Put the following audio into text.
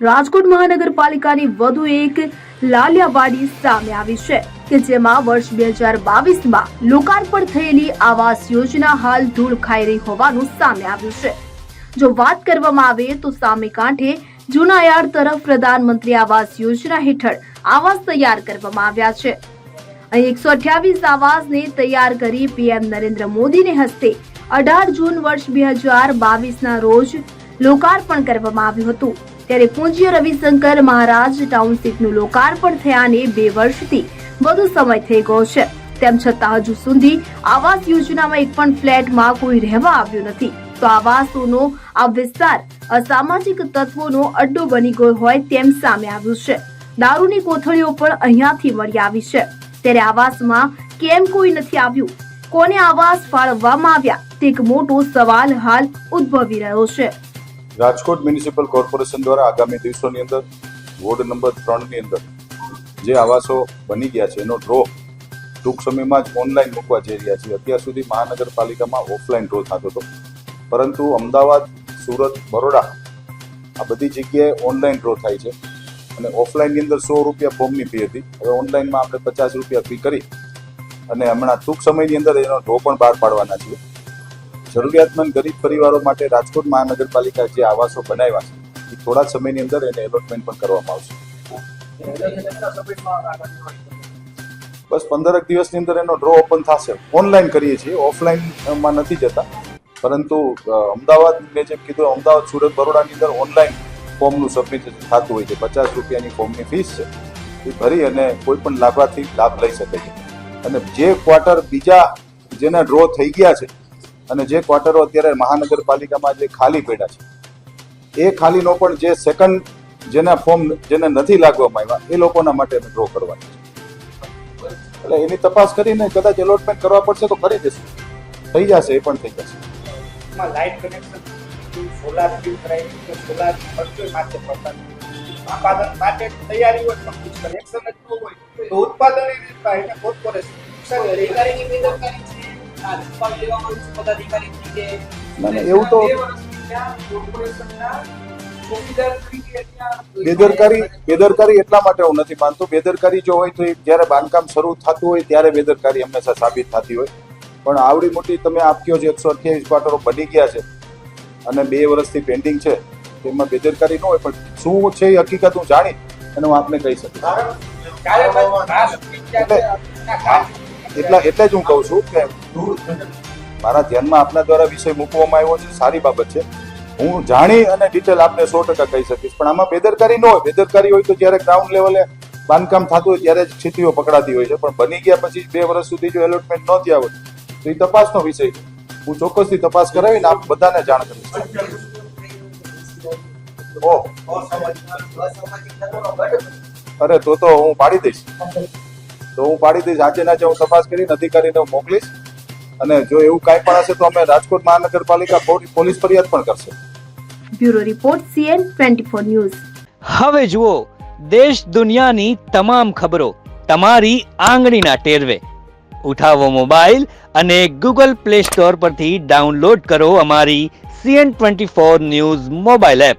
રાજકોટ મહાનગરપાલિકાની વધુ એક લાલિયાવાડી સામે આવી છે, કે જેમાં વર્ષ બે હજાર બાવીસમાં લોકાર્પણ થયેલી આવાસ યોજના હાલ ધૂળ ખાઈ રહી હોવાનું સામે આવ્યું છે. જો વાત કરવામાં આવે તો સામે કાંઠે જુનાયાર્ડ તરફ પ્રધાનમંત્રી આવાસ યોજના હેઠળ આવાસ તૈયાર કરવામાં આવ્યા છે. અહીં એકસો અઠ્યાવીસ આવાસને તૈયાર કરી પીએમ નરેન્દ્ર મોદીને હસ્તે અઢાર જૂન વર્ષ બે હજાર બાવીસના રોજ લોકાર્પણ કરવામાં આવ્યું હતું. ત્યારે પૂજ્ય રવિશંકર મહારાજ ટાઉનશીપનું લોકાર્પણ થયાને બે વર્ષથી વધુ સમય થઈ ગયો છે. તેમ છતાં હજુ સુધી આવાસ યોજનામાં એક પણ ફ્લેટમાં કોઈ રહેવા આવ્યું નથી. તો આવાસોનો આ વિસ્તાર અસામાજિક તત્વોનો અડ્ડો બની ગયો હોય તેમ સામે આવ્યું છે. દારૂની કોથળીઓ પણ અહીંયાથી મળી આવી છે. ત્યારે આવાસમાં કેમ કોઈ નથી આવ્યું? કોને આવાસ ફાળવવામાં આવ્યા? તે એક મોટો સવાલ હાલ ઉદ્ભવી રહ્યો છે. રાજકોટ મ્યુનિસિપલ કોર્પોરેશન દ્વારા આગામી દિવસોની અંદર, વોર્ડ નંબર ત્રણની અંદર જે આવાસો બની ગયા છે, એનો ડ્રો ટૂંક સમયમાં જ ઓનલાઈન મૂકવા જઈ રહ્યા છીએ અત્યાર સુધી મહાનગરપાલિકામાં ઓફલાઈન ડ્રો થતો હતો. પરંતુ અમદાવાદ, સુરત, બરોડા આ બધી જગ્યાએ ઓનલાઈન ડ્રો થાય છે. અને ઓફલાઈનની અંદર સો રૂપિયા ફોર્મની ફી હતી. હવે ઓનલાઈનમાં આપણે પચાસ રૂપિયા ફી કરી અને હમણાં ટૂંક સમયની અંદર એનો ડ્રો પણ બહાર પાડવાના છીએ. જરૂરિયાતમંદ ગરીબ પરિવારો માટે રાજકોટ મહાનગરપાલિકા જે આવાસો બનાવ્યા છે, એ થોડા સમયની અંદર એને એલોટમેન્ટ પણ કરવામાં આવશે. બસ પંદરક દિવસની અંદર એનો ડ્રો ઓપન થશે. ઓનલાઈન કરીએ છીએ ઓફલાઈનમાં નથી જતા. પરંતુ અમદાવાદ મેં જેમ કીધું, અમદાવાદ, સુરત, બરોડાની અંદર ઓનલાઈન ફોર્મનું સબમિટ થતું હોય છે. પચાસ રૂપિયાની ફોર્મની ફીસ છે. એ ભરી અને કોઈ પણ લાભાર્થી લાભ લઈ શકે છે. અને જે ક્વાર્ટર બીજા જેના ડ્રો થઈ ગયા છે અને જે ક્વાર્ટરો અત્યારે મહાનગરપાલિકામાં જે ખાલી પડ્યા છે, એ ખાલીનો પણ જે સેકન્ડ જેના ફોર્મ જેને નથી લાગવામાં આવ્યા, એ લોકોના માટે ડ્રો કરવાની છે. એટલે એની તપાસ કરીને કદાચ એલોટમેન્ટ કરવા પડશે તો કરી દેશે થઈ જશે, એ પણ થઈ જશે. Light connection solar solar. ઉત્પાદન માટે તૈયારી હોય પણ કનેક્શન જ ન હોય એવું તો- બેદરકારી બેદરકારી એટલા માટે હું નથી માનતો. બેદરકારી જો હોય તો એ જ્યારે બાંધકામ શરૂ થતું હોય ત્યારે બેદરકારી હંમેશા સાબિત થતી હોય. પણ આવડી મોટી તમે આપ કહો છો એકસો અઠ્યાવીસ ક્વાર્ટરો બની ગયા છે અને બે વર્ષથી પેન્ડિંગ છે તેમાં બેદરકારી ન હોય પણ શું છે એ હકીકત હું જાણી અને હું આપને કહી શકું એટલા એટલે જ હું કહું છું કે મારા ધ્યાનમાં આપના દ્વારા વિષય મૂકવામાં આવ્યો છે. સારી બાબત છે. હું જાણી અને ડિટેલ આપને સો ટકા કહી શકીશ. પણ આમાં બેદરકારી ન હોય. બેદરકારી હોય તો જ્યારે ગ્રાઉન્ડ લેવલે બાંધકામ થતું હોય ત્યારે જ સ્થિતિઓ પકડાતી હોય છે. પણ બની ગયા પછી બે વર્ષ સુધી જો એલોટમેન્ટ ન થયા હોય, તો એ તપાસનો વિષય છે. હું ચોક્કસથી તપાસ કરાવીને આપ બધાને જાણ કરીશ ઓહ અરે, તો તો હું પાડી દઈશ. તો હું પાડી દઈશ. આજે ના આજે હું તપાસ કરીને અધિકારીને મોકલીશ. અને જો એવું કાંઈ પણ હશે તો અમે રાજકોટ મહાનગરપાલિકા પોલીસ ફરિયાદ પણ કરશે. Bureau report CN twenty news. હવે જુઓ દેશ દુનિયાની તમામ ખબરો તમારી આંગળીના ટેરવે. ઉઠાવો મોબાઈલ અને ગૂગલ પ્લે સ્ટોર પરથી ડાઉનલોડ કરો અમારી CN twenty four news mobile app.